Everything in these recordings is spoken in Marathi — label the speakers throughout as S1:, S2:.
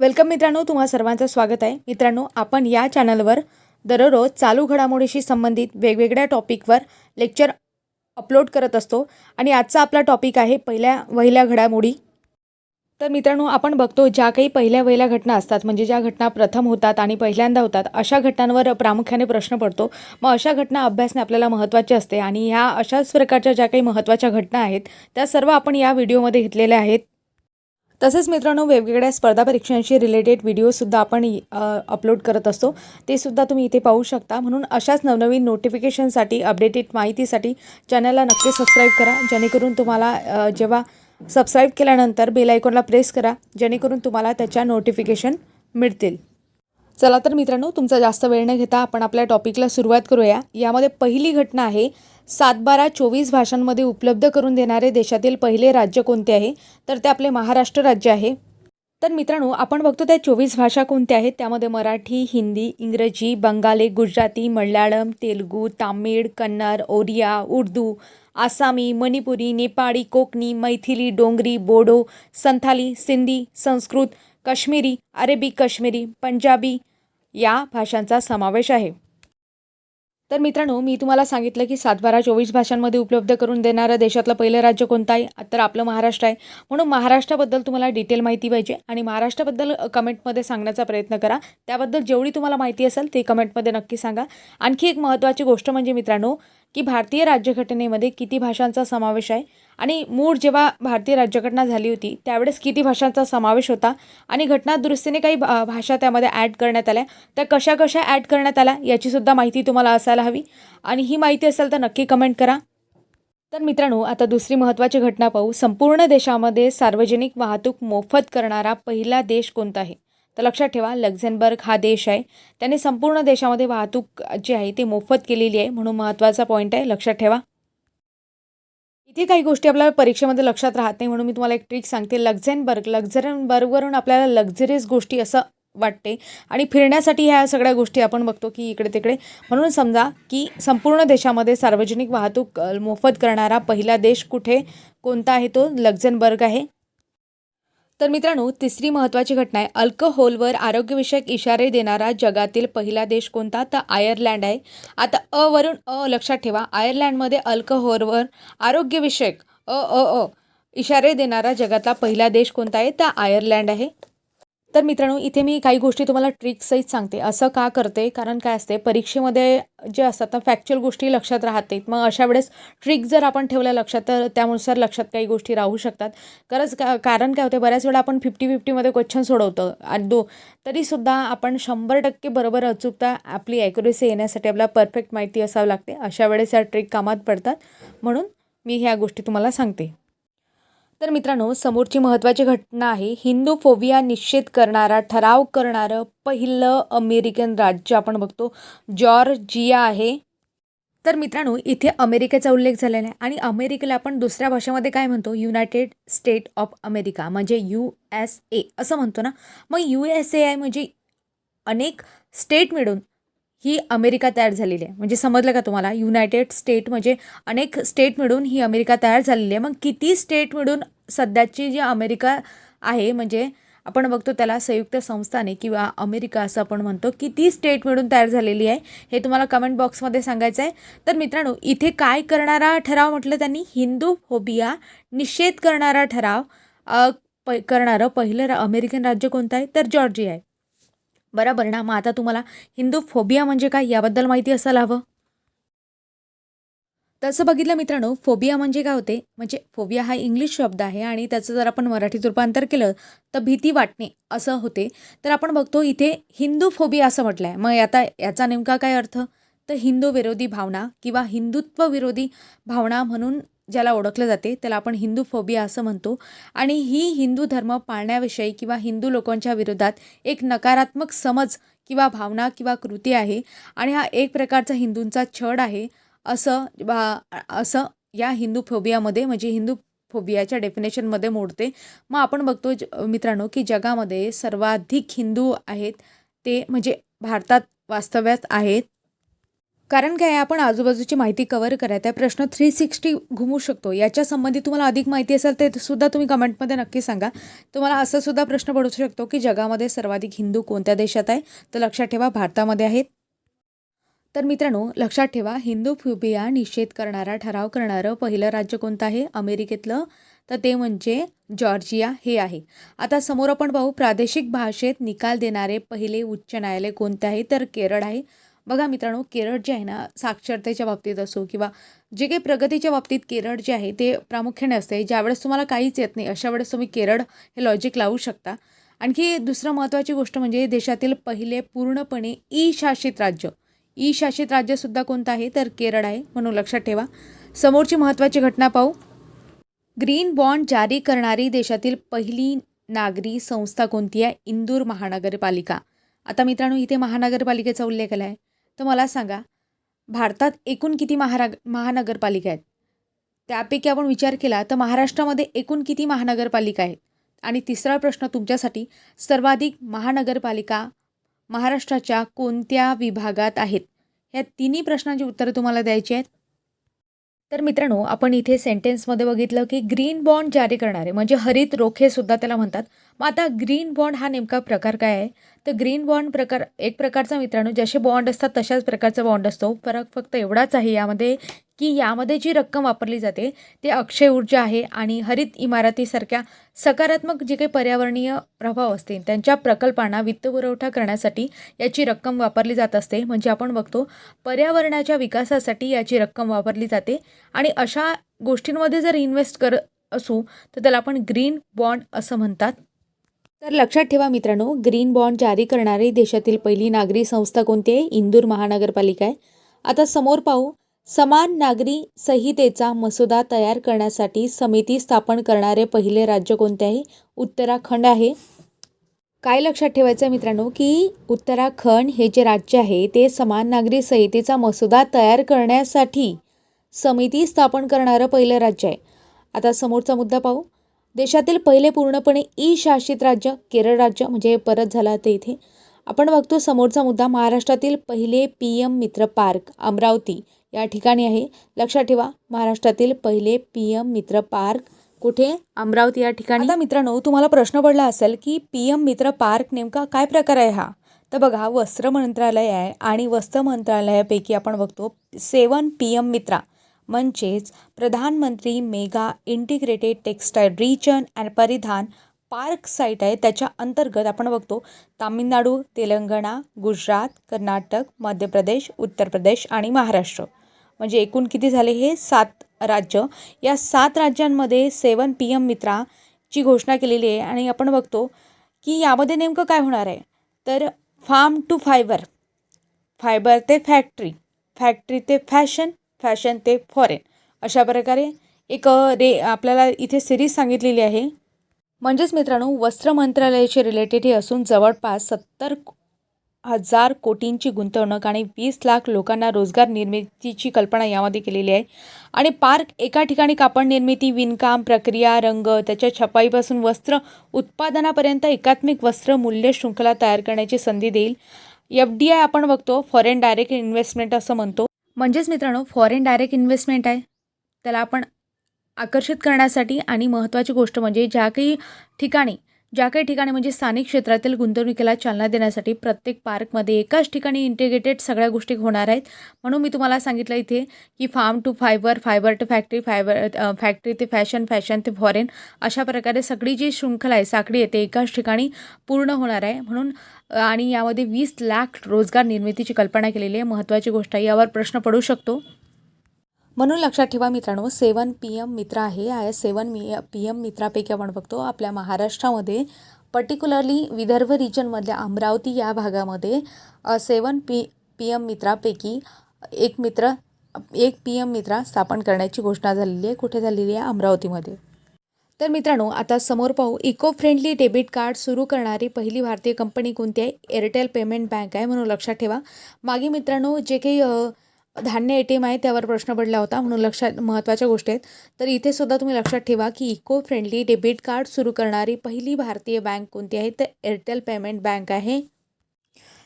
S1: वेलकम मित्रांनो तुम्हा सर्वांचं स्वागत आहे. मित्रांनो आपण या चॅनलवर दररोज चालू घडामोडीशी संबंधित वेगवेगळ्या टॉपिकवर लेक्चर अपलोड करत असतो आणि आजचा आपला टॉपिक आहे पहिल्या वहिल्या घडामोडी. तर मित्रांनो आपण बघतो ज्या काही पहिल्या वहिल्या घटना असतात म्हणजे ज्या घटना प्रथम होतात आणि पहिल्यांदा होतात अशा घटनांवर प्रामुख्याने प्रश्न पडतो. मग अशा घटना अभ्यासने आपल्याला महत्त्वाची असते आणि ह्या अशाच प्रकारच्या ज्या काही महत्त्वाच्या घटना आहेत त्या सर्व आपण या व्हिडिओमध्ये घेतलेल्या आहेत. तसेच मित्रांनो वेगवेगळ्या स्पर्धा परीक्षांशी रिलेटेड व्हिडिओसुद्धा आपण अपलोड करत असतो. ते सुद्धा तुम्ही इथे पाहू शकता. म्हणून अशाच नवनवीन नोटिफिकेशनसाठी अपडेटेड माहितीसाठी चॅनलला नक्की सबस्क्राईब करा. जेणेकरून तुम्हाला जेव्हा सबस्क्राईब केल्यानंतर बेल आयकॉनला प्रेस करा जेणेकरून तुम्हाला त्याच्या नोटिफिकेशन मिळतील. चला तर मित्रांनो तुमचा जास्त वेळ न घेता आपण आपल्या टॉपिकला सुरुवात करूया. यामध्ये पहिली घटना आहे सातबारा चोवीस भाषांमध्ये उपलब्ध करून देणारे देशातील पहिले राज्य कोणते आहे? तर ते आपले महाराष्ट्र राज्य आहे. तर मित्रांनो आपण बघतो त्या चोवीस भाषा कोणत्या आहेत? त्यामध्ये मराठी हिंदी इंग्रजी बंगाली गुजराती मल्याळम तेलुगू तामिळ कन्नड ओरिया उर्दू आसामी मणिपुरी नेपाळी कोकणी मैथिली डोंगरी बोडो संथाली सिंधी संस्कृत काश्मीरी अरेबिक काश्मीरी पंजाबी या भाषांचा समावेश आहे. तर मित्रांनो मी तुम्हाला सांगितलं की सातबारा चोवीस भाषांमध्ये उपलब्ध करून देणारं देशातलं पहिलं राज्य कोणतं आहे तर आपलं महाराष्ट्र आहे. म्हणून महाराष्ट्राबद्दल तुम्हाला डिटेल माहिती पाहिजे आणि महाराष्ट्राबद्दल कमेंटमध्ये सांगण्याचा प्रयत्न करा. त्याबद्दल जेवढी तुम्हाला माहिती असेल ती कमेंटमध्ये नक्की सांगा. आणखी एक महत्त्वाची गोष्ट म्हणजे मित्रांनो की भारतीय राज्यघटनेमध्ये किती भाषांचा समावेश आहे? आणि मूळ जेव्हा भारतीय राज्यघटना झाली होती त्यावेळेस किती भाषांचा समावेश होता? आणि घटना दुरुस्तीने काही भा भाषा त्यामध्ये ॲड करण्यात आल्या. त्या कशा कशा ॲड करण्यात आल्या याचीसुद्धा माहिती तुम्हाला असायला हवी. आणि ही माहिती असेल तर नक्की कमेंट करा. तर मित्रांनो आता दुसरी महत्त्वाची घटना पाहू. संपूर्ण देशामध्ये सार्वजनिक वाहतूक मोफत करणारा पहिला देश कोणता आहे? तर लक्षात ठेवा लक्झेनबर्ग हा देश आहे. त्याने संपूर्ण देशामध्ये वाहतूक जी आहे ती मोफत केलेली आहे म्हणून महत्त्वाचा पॉईंट आहे लक्षात ठेवा. इथे काही गोष्टी आपल्याला परीक्षेमध्ये लक्षात राहत नाही म्हणून मी तुम्हाला एक ट्रिक सांगते. लक्झेनबर्ग लक्झरेनबर्गवरून आपल्याला लक्झरियस गोष्टी असं वाटते. आणि फिरण्यासाठी ह्या सगळ्या गोष्टी आपण बघतो की इकडे तिकडे. म्हणून समजा की संपूर्ण देशामध्ये सार्वजनिक वाहतूक मोफत करणारा पहिला देश कुठे? कोणता आहे तो? लक्झेनबर्ग आहे. तर मित्रांनो तिसरी महत्त्वाची घटना आहे. अल्कोहोलवर आरोग्यविषयक इशारे देणारा जगातील पहिला देश कोणता? तर आयर्लँड आहे. आता अ वरून अ लक्षात ठेवा. आयर्लँडमध्ये अल्कोहोलवर आरोग्यविषयक अ अ अ इशारे देणारा जगातला पहिला देश कोणता आहे? तर आयर्लँड आहे. तर मित्रांनो इथे मी काही गोष्टी तुम्हाला ट्रिक्ससहित सांगते. असं का करते? कारण काय असते? परीक्षेमध्ये जे असतात ना फॅक्च्युअल गोष्टी लक्षात राहत. नाहीत मग अशा वेळेस ट्रिक जर आपण ठेवल्या लक्षात तर त्यानुसार लक्षात काही गोष्टी राहू शकतात. खरंच का कारण काय होते? बऱ्याच वेळा आपण फिफ्टी फिफ्टीमध्ये क्वेश्चन सोडवतो. आणि दो तरीसुद्धा आपण शंभर टक्के बरोबर अचूकता आपली ॲक्युरेसी येण्यासाठी आपल्याला परफेक्ट माहिती असावी लागते. अशा वेळेस या ट्रिक कामात पडतात. म्हणून मी ह्या गोष्टी तुम्हाला सांगते. तर मित्रांनो समोरची महत्त्वाची घटना आहे हिंदू फोबिया निश्चित करणारा ठराव करणारं पहिलं अमेरिकन राज्य आपण बघतो जॉर्जिया आहे. तर मित्रांनो इथे अमेरिकेचा उल्लेख झालेला आहे आणि अमेरिकेला आपण दुसऱ्या भाषेमध्ये काय म्हणतो? युनायटेड स्टेट ऑफ अमेरिका म्हणजे यू एस ए असं म्हणतो ना? मग यू एस ए आहे म्हणजे अनेक स्टेट मिळून ही अमेरिका तयार झालेली आहे. म्हणजे समजलं का तुम्हाला? युनायटेड स्टेट म्हणजे अनेक स्टेट मिळून ही अमेरिका तयार झालेली आहे. मग किती स्टेट मिळून सध्याची जी अमेरिका आहे म्हणजे आपण बघतो त्याला संयुक्त संस्थाने किंवा अमेरिका असं आपण म्हणतो किती स्टेट मिळून तयार झालेली आहे हे तुम्हाला कमेंट बॉक्समध्ये सांगायचं आहे. तर मित्रांनो इथे काय करणारा ठराव म्हटलं त्यांनी? हिंदू फोबिया निषेध करणारा ठराव प करणारं पहिलं रा अमेरिकन राज्य कोणतं आहे? तर जॉर्जिया आहे. बरोबर ना? मग आता तुम्हाला हिंदू फोबिया म्हणजे काय याबद्दल माहिती असायला हवं? तसं बघितलं मित्रांनो फोबिया म्हणजे काय होते? म्हणजे फोबिया हा इंग्लिश शब्द आहे आणि त्याचं जर आपण मराठीत रूपांतर केलं तर भीती वाटणे असं होते. तर आपण बघतो इथे हिंदू फोबिया असं म्हटलं आहे मग आता याचा नेमका काय अर्थ? तर हिंदू विरोधी भावना किंवा हिंदुत्व विरोधी भावना म्हणून ज्याला ओळखलं जाते त्याला आपण हिंदू फोबिया असं म्हणतो. आणि ही हिंदू धर्म पाळण्याविषयी किंवा हिंदू लोकांच्या विरोधात एक नकारात्मक समज किंवा भावना किंवा कृती आहे. आणि हा एक प्रकारचा हिंदूंचा छळ आहे. असं बा असं या हिंदू फोबियामध्ये म्हणजे हिंदू फोबियाच्या डेफिनेशनमध्ये मोडते. मग आपण बघतो ज मित्रांनो की जगामध्ये सर्वाधिक हिंदू आहेत ते म्हणजे भारतात वास्तव्यात आहेत. कारण काय आहे, आपण आजूबाजूची माहिती कव्हर करा त्या प्रश्न थ्री सिक्स्टी घुमू शकतो. याच्या संबंधित तुम्हाला अधिक माहिती असेल ते सुद्धा तुम्ही कमेंटमध्ये नक्की सांगा. तुम्हाला असं सुद्धा प्रश्न पडू शकतो की जगामध्ये सर्वाधिक हिंदू कोणत्या देशात आहे? तर लक्षात ठेवा भारतामध्ये आहेत. तर मित्रांनो लक्षात ठेवा हिंदू फ्युबिया निषेध करणारा ठराव करणारं पहिलं राज्य कोणतं आहे? अमेरिकेतलं. तर ते म्हणजे जॉर्जिया हे आहे. आता समोर आपण पाहू प्रादेशिक भाषेत निकाल देणारे पहिले उच्च न्यायालय कोणते आहे? तर केरळ आहे. बघा मित्रांनो केरळ जे आहे ना साक्षरतेच्या बाबतीत असो किंवा जे काही प्रगतीच्या बाबतीत केरळ जे आहे ते प्रामुख्याने असते. ज्यावेळेस तुम्हाला काहीच येत नाही अशा वेळेस तुम्ही केरळ हे लॉजिक लावू शकता. आणखी दुसरं महत्त्वाची गोष्ट म्हणजे देशातील पहिले पूर्णपणे ई शासित राज्य. ई शासित राज्यसुद्धा कोणतं आहे? तर केरळ आहे म्हणून लक्षात ठेवा. समोरची महत्त्वाची घटना पाहू. ग्रीन बॉन्ड जारी करणारी देशातील पहिली नागरी संस्था कोणती आहे? इंदूर महानगरपालिका. आता मित्रांनो इथे महानगरपालिकेचा उल्लेख आला आहे तर मला सांगा भारतात एकूण किती महाराग महानगरपालिका आहेत? त्यापैकी आपण विचार केला तर महाराष्ट्रामध्ये एकूण किती महानगरपालिका आहेत? आणि तिसरा प्रश्न तुमच्यासाठी सर्वाधिक महानगरपालिका महाराष्ट्राच्या कोणत्या विभागात आहेत? ह्या तिन्ही प्रश्नांची उत्तरं तुम्हाला द्यायची आहेत. तर मित्रांनो आपण इथे सेंटेन्समध्ये बघितलं की ग्रीन बॉन्ड जारी करणारे म्हणजे हरित रोखे सुद्धा त्याला म्हणतात. मग आता ग्रीन बॉन्ड हा नेमका प्रकार काय आहे? तर ग्रीन बॉन्ड प्रकार एक प्रकारचा मित्रांनो जसे बॉन्ड असतात तशाच प्रकारचा बॉन्ड असतो. फरक फक्त एवढाच आहे यामध्ये की यामध्ये जी रक्कम वापरली जाते ते अक्षय ऊर्जा आहे आणि हरित इमारतीसारख्या सकारात्मक जे काही पर्यावरणीय प्रभाव असतील त्यांच्या प्रकल्पांना वित्तपुरवठा करण्यासाठी याची रक्कम वापरली जात असते. म्हणजे आपण बघतो पर्यावरणाच्या विकासासाठी याची रक्कम वापरली जाते आणि अशा गोष्टींमध्ये जर इन्व्हेस्ट कर असू तर त्याला आपण ग्रीन बॉन्ड असं म्हणतात. तर लक्षात ठेवा मित्रांनो ग्रीन बॉन्ड जारी करणारी देशातील पहिली नागरी संस्था कोणती आहे? इंदूर महानगरपालिका आहे. आता समोर पाहू. समान नागरी संहितेचा मसुदा तयार करण्यासाठी समिती स्थापन करणारे पहिले राज्य कोणते आहे? उत्तराखंड आहे. काय लक्षात ठेवायचं आहे मित्रांनो की उत्तराखंड हे जे राज्य आहे ते समान नागरी संहितेचा मसुदा तयार करण्यासाठी समिती स्थापन करणारं पहिलं राज्य आहे. आता समोरचा मुद्दा पाहू. देशातील पहिले पूर्णपणे ई शासित राज्य केरळ राज्य म्हणजे हे परत झालं ते इथे. आपण बघतो समोरचा मुद्दा महाराष्ट्रातील पहिले P M Mitra park Amravati या ठिकाणी आहे. लक्षात ठेवा महाराष्ट्रातील पहिले पी एम मित्र पार्क कुठे? अमरावती या ठिकाणी. आता मित्रांनो तुम्हाला प्रश्न पडला असेल की पी एम मित्र पार्क नेमका काय प्रकार आहे हा? तर बघा वस्त्र मंत्रालय आहे आणि वस्त्र मंत्रालयापैकी आपण बघतो सेवन पी एम मित्रा. म्हणजेच प्रधानमंत्री mega integrated textile region and परिधान पार्क साईट आहे. त्याच्या अंतर्गत आपण बघतो तामिळनाडू तेलंगणा गुजरात कर्नाटक मध्य प्रदेश उत्तर प्रदेश आणि महाराष्ट्र. म्हणजे एकूण किती झाले हे? सात राज्य. या सात राज्यांमध्ये सेवन पी एम मित्राची घोषणा केलेली आहे आणि आपण बघतो की यामध्ये नेमकं काय होणार आहे? तर फार्म टू फायबर फायबर ते फॅक्टरी फॅक्टरी ते फॅशन फॅशन ते फॉरेन. अशा प्रकारे एक रे आपल्याला इथे सिरीज सांगितलेली आहे. म्हणजेच मित्रांनो वस्त्र मंत्रालयाचे रिलेटेड हे असून जवळपास सत्तर हजार कोटींची गुंतवणूक आणि वीस लाख लोकांना रोजगार निर्मितीची कल्पना यामध्ये केलेली आहे. आणि पार्क एका ठिकाणी कापड निर्मिती विणकाम प्रक्रिया रंग त्याच्या छपाईपासून वस्त्र उत्पादनापर्यंत एकात्मिक वस्त्र मूल्य शृंखला तयार करण्याची संधी देईल. एफ डी आय आपण बघतो फॉरेन डायरेक्ट इन्व्हेस्टमेंट असं म्हणतो. म्हणजेच मित्रांनो फॉरेन डायरेक्ट इन्व्हेस्टमेंट आहे. त्याला आपण आकर्षित करण्यासाठी आणि महत्त्वाची गोष्ट म्हणजे ज्या काही ठिकाणी ज्या काही ठिकाणी म्हणजे स्थानिक क्षेत्रातील गुंतवणुकीला चालना देण्यासाठी प्रत्येक पार्कमध्ये एकाच ठिकाणी इंटिग्रेटेड सगळ्या गोष्टी होणार आहेत. म्हणून मी तुम्हाला सांगितलं इथे की farm to fibre fibre to factory fibre factory ते फॅशन फॅशन ते फॉरेन अशा प्रकारे सगळी जी शृंखला आहे साखळी आहे ते एकाच ठिकाणी पूर्ण होणार आहे. म्हणून आणि यामध्ये वीस लाख रोजगार निर्मितीची कल्पना केलेली आहे. महत्त्वाची गोष्ट आहे यावर प्रश्न पडू शकतो. म्हणून लक्षात ठेवा मित्रांनो सेवन पी एम मित्र आहे. या सेवन मी पी एम मित्रापैकी आपण बघतो आपल्या महाराष्ट्रामध्ये पर्टिक्युलरली विदर्भ रिजनमधल्या अमरावती या भागामध्ये सेवन पी पी एम मित्रापैकी एक मित्र एक पी एम मित्रा स्थापन करण्याची घोषणा झालेली आहे कुठे झालेली आहे? अमरावतीमध्ये. तर मित्रांनो आता समोर पाहू इको फ्रेंडली डेबिट कार्ड सुरू करणारी पहिली भारतीय कंपनी कोणती आहे? एअरटेल पेमेंट बँक आहे म्हणून लक्षात ठेवा. मागे मित्रांनो जे काही धान्य ए टी एम आहे त्यावर प्रश्न पडला होता म्हणून लक्षात महत्त्वाच्या गोष्टी आहेत. तर इथे सुद्धा तुम्ही लक्षात ठेवा की इको फ्रेंडली डेबिट कार्ड सुरू करणारी पहिली भारतीय बँक कोणती आहे? तर एअरटेल पेमेंट बँक आहे.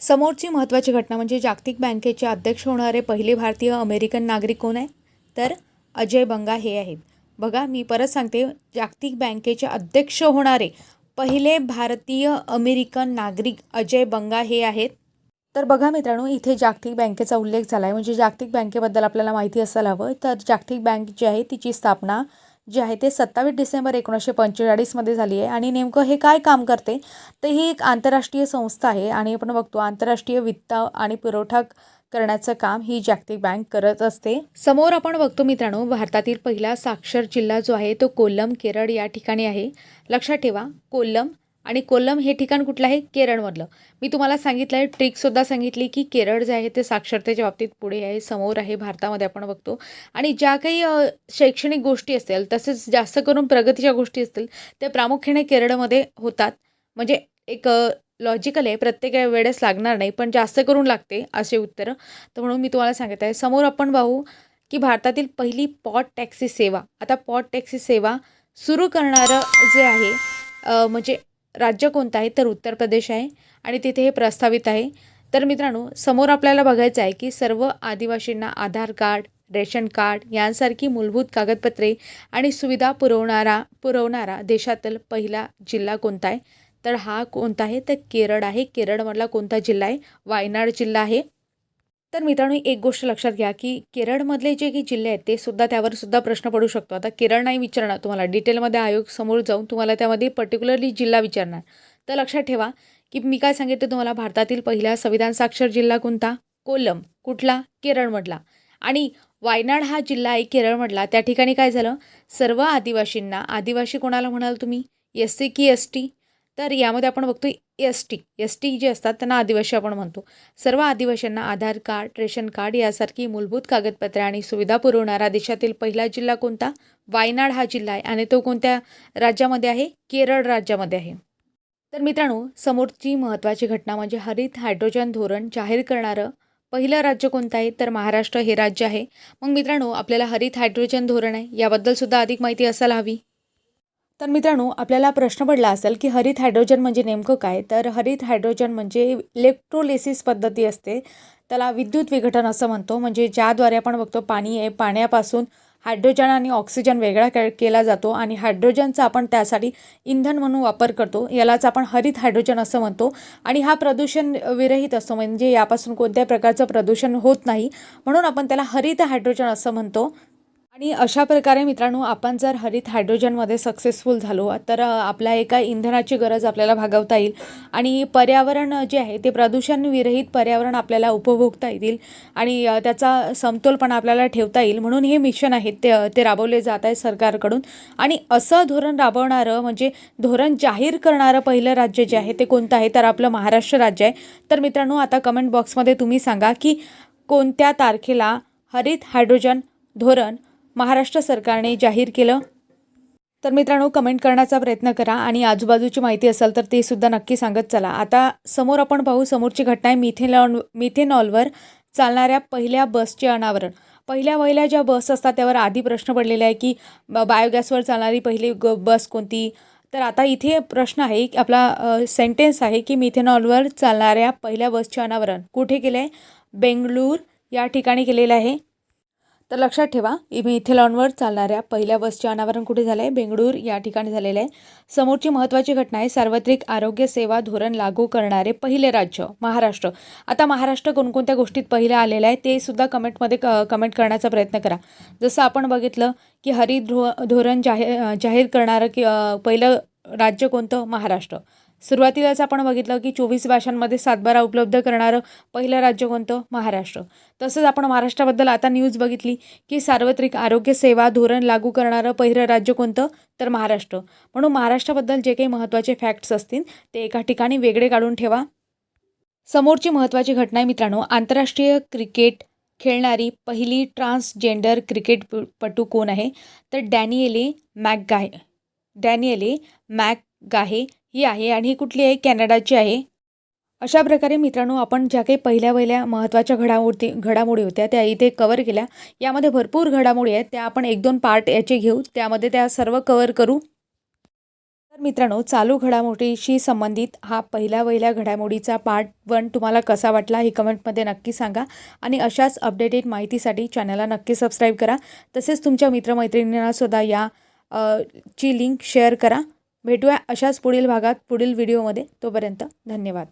S1: समोरची महत्त्वाची घटना म्हणजे जागतिक बँकेचे अध्यक्ष होणारे पहिले भारतीय अमेरिकन नागरिक कोण आहे? तर अजय बंगा हे आहेत. बघा मी परत सांगते जागतिक बँकेचे अध्यक्ष होणारे पहिले भारतीय अमेरिकन नागरिक अजय बंगा हे आहेत. तर बघा मित्रांनो इथे जागतिक बँकेचा उल्लेख झाला आहे म्हणजे जागतिक बँकेबद्दल आपल्याला माहिती असायला हवं तर जागतिक बँक जी आहे तिची स्थापना जी आहे ते सत्तावीस डिसेंबर एकोणीसशे पंचेचाळीसमध्ये झाली आहे. आणि नेमकं हे काय काम करते तर ही एक आंतरराष्ट्रीय संस्था आहे. आणि आपण बघतो आंतरराष्ट्रीय वित्त आणि पुरवठा करण्याचं काम ही जागतिक बँक करत असते. समोर आपण बघतो मित्रांनो भारतातील पहिला साक्षर जिल्हा जो आहे तो कोल्लम केरळ या ठिकाणी आहे. लक्षात ठेवा कोल्लम आणि कोल्लम हे ठिकाण कुठलं आहे? केरळमधलं. मी तुम्हाला सांगितलं आहे ट्रिकसुद्धा सांगितली की केरळ जे आहे ते साक्षरतेच्या बाबतीत पुढे आहे समोर आहे भारतामध्ये आपण बघतो. आणि ज्या काही शैक्षणिक गोष्टी असतील तसेच जास्त करून प्रगतीच्या गोष्टी असतील त्या प्रामुख्याने केरळमध्ये होतात. म्हणजे एक लॉजिकल आहे प्रत्येक वेळेस लागणार नाही पण जास्त करून लागते असे उत्तरं. तर म्हणून मी तुम्हाला सांगत आहे समोर आपण पाहू की भारतातील पहिली पॉट टॅक्सी सेवा आता पॉट टॅक्सी सेवा सुरू करणारं जे आहे म्हणजे राज्य कोणतं आहे? तर उत्तर प्रदेश आहे आणि तिथे हे प्रस्तावित आहे. तर मित्रांनो समोर आपल्याला बघायचं आहे की सर्व आदिवासींना आधार कार्ड रेशन कार्ड यांसारखी मूलभूत कागदपत्रे आणि सुविधा पुरवणारा पुरवणारा देशातील पहिला जिल्हा कोणता आहे? तर हा कोणता आहे? तर केरळ आहे. केरळमधला कोणता जिल्हा आहे? वायनाड जिल्हा आहे. तर मित्रांनो एक गोष्ट लक्षात घ्या की केरळमधले जे काही जिल्हे आहेत ते सुद्धा त्यावर सुद्धा प्रश्न पडू शकतो. आता केरळ नाही विचारणार तुम्हाला. डिटेलमध्ये आयोग समोर जाऊन तुम्हाला त्यामध्ये पर्टिक्युलरली जिल्हा विचारणार. तर लक्षात ठेवा की मी काय सांगितलं तुम्हाला भारतातील पहिला संविधान साक्षर जिल्हा कोणता? कोल्लम. कुठला? केरळमधला. आणि वायनाड हा जिल्हा आहे केरळमधला. त्या ठिकाणी काय झालं? सर्व आदिवासींना आदिवासी कोणाला म्हणाल तुम्ही? एस सी की एस टी. तर यामध्ये आपण बघतो एस टी एस टी जे असतात त्यांना आदिवासी आपण म्हणतो. सर्व आदिवासींना आधार कार्ड रेशन कार्ड यासारखी मूलभूत कागदपत्रे आणि सुविधा पुरवणारा देशातील पहिला जिल्हा कोणता? वायनाड हा जिल्हा आहे आणि तो कोणत्या राज्यामध्ये आहे? केरळ राज्यामध्ये आहे. तर मित्रांनो समोरची महत्त्वाची घटना म्हणजे हरित हायड्रोजन धोरण जाहीर करणारं पहिलं राज्य कोणतं आहे? तर महाराष्ट्र हे राज्य आहे. मग मित्रांनो आपल्याला हरित हायड्रोजन धोरण आहे. याबद्दल सुद्धा अधिक माहिती असायला हवी. तर मित्रांनो आपल्याला प्रश्न पडला असेल की हरित हायड्रोजन म्हणजे नेमकं काय? तर हरित हायड्रोजन म्हणजे इलेक्ट्रोलेसिस पद्धती असते. त्याला विद्युत विघटन असं म्हणतो. म्हणजे ज्याद्वारे आपण बघतो पाणी आहे पाण्यापासून हायड्रोजन आणि ऑक्सिजन वेगळा के केला जातो आणि हायड्रोजनचा आपण त्यासाठी इंधन म्हणून वापर करतो. यालाच आपण हरित हायड्रोजन असं म्हणतो. आणि हा प्रदूषण विरहित असतो. म्हणजे यापासून कोणत्याही प्रकारचं प्रदूषण होत नाही. म्हणून आपण त्याला हरित हायड्रोजन असं म्हणतो. आणि अशा प्रकारे मित्रांनो आपण जर हरित हायड्रोजनमध्ये सक्सेसफुल झालो तर आपल्या एका इंधनाची गरज आपल्याला भागवता येईल. आणि पर्यावरण जे आहे ते प्रदूषणविरहित पर्यावरण आपल्याला उपभोगता येतील आणि त्याचा समतोलपणा आपल्याला ठेवता येईल. म्हणून हे मिशन आहे ते ते राबवले जात आहे सरकारकडून. आणि असं धोरण राबवणारं म्हणजे धोरण जाहीर करणारं पहिलं राज्य जे आहे ते कोणतं आहे? तर आपलं महाराष्ट्र राज्य आहे. तर मित्रांनो आता कमेंट बॉक्समध्ये तुम्ही सांगा की कोणत्या तारखेला हरित हायड्रोजन धोरण महाराष्ट्र सरकारने जाहीर केलं. तर मित्रांनो कमेंट करण्याचा प्रयत्न करा आणि आजूबाजूची माहिती असेल तर ते सुद्धा नक्की सांगत चला. आता समोर आपण पाहू समोरची घटना आहे मिथेनॉल मिथेनॉलवर चालणाऱ्या पहिल्या बसचे अनावरण. पहिल्या पहिल्या ज्या बस असतात त्यावर आधी प्रश्न पडलेला आहे की ब- बायोगॅसवर चालणारी पहिली ग बस कोणती? तर आता इथे प्रश्न आहे की आपला सेंटेन्स आहे की मिथेनॉलवर चालणाऱ्या पहिल्या बसचे अनावरण कुठे केलं आहे बेंगळूर या ठिकाणी केलेलं आहे. तर लक्षात ठेवा मिथेलॉनवर चालणाऱ्या पहिल्या बसचे अनावरण कुठे झालं आहे बेंगळूर या ठिकाणी झालेलं आहे. समोरची महत्त्वाची घटना आहे सार्वत्रिक आरोग्य सेवा धोरण लागू करणारे पहिले राज्य महाराष्ट्र. आता महाराष्ट्र कोणकोणत्या गोष्टीत पहिलं आलेलं आहे ते सुद्धा कमेंटमध्ये क कमेंट करण्याचा प्रयत्न करा. जसं आपण बघितलं की हरित धो धोरण जाहीर जाहीर करणारं की पहिलं राज्य कोणतं? महाराष्ट्र. सुरुवातीलाच आपण बघितलं की चोवीस भाषांमध्ये सातबारा उपलब्ध करणारं पहिलं राज्य कोणतं? महाराष्ट्र. तसंच आपण महाराष्ट्राबद्दल आता न्यूज बघितली की सार्वत्रिक आरोग्य सेवा धोरण लागू करणारं पहिलं राज्य कोणतं? तर महाराष्ट्र. म्हणून महाराष्ट्राबद्दल जे काही महत्त्वाचे फॅक्ट्स असतील ते एका ठिकाणी वेगळे काढून ठेवा. समोरची महत्त्वाची घटना आहे मित्रांनो आंतरराष्ट्रीय क्रिकेट खेळणारी पहिली ट्रान्सजेंडर क्रिकेटपटू कोण आहे? तर डॅनिएले मॅकगाहे डॅनिएले मॅकगाहे ही आहे आणि ही कुठली आहे? कॅनडाची आहे. अशा प्रकारे मित्रांनो आपण ज्या काही पहिल्या पहिल्या महत्त्वाच्या घडामोडी घडामोडी होत्या त्या इथे कवर केल्या. यामध्ये भरपूर घडामोडी आहेत. त्या आपण एक दोन पार्ट याचे घेऊ. त्यामध्ये त्या सर्व कवर करू. तर मित्रांनो चालू घडामोडीशी संबंधित हा पहिल्या वहिल्या घडामोडीचा पार्ट वन तुम्हाला कसा वाटला हे कमेंटमध्ये नक्की सांगा. आणि अशाच अपडेटेड माहितीसाठी चॅनलला नक्की सबस्क्राईब करा. तसेच तुमच्या मित्रमैत्रिणींनासुद्धा या ची लिंक शेअर करा. भेटूया अशाच पुढील भागात पुढील व्हिडिओमध्ये. तोपर्यंत धन्यवाद.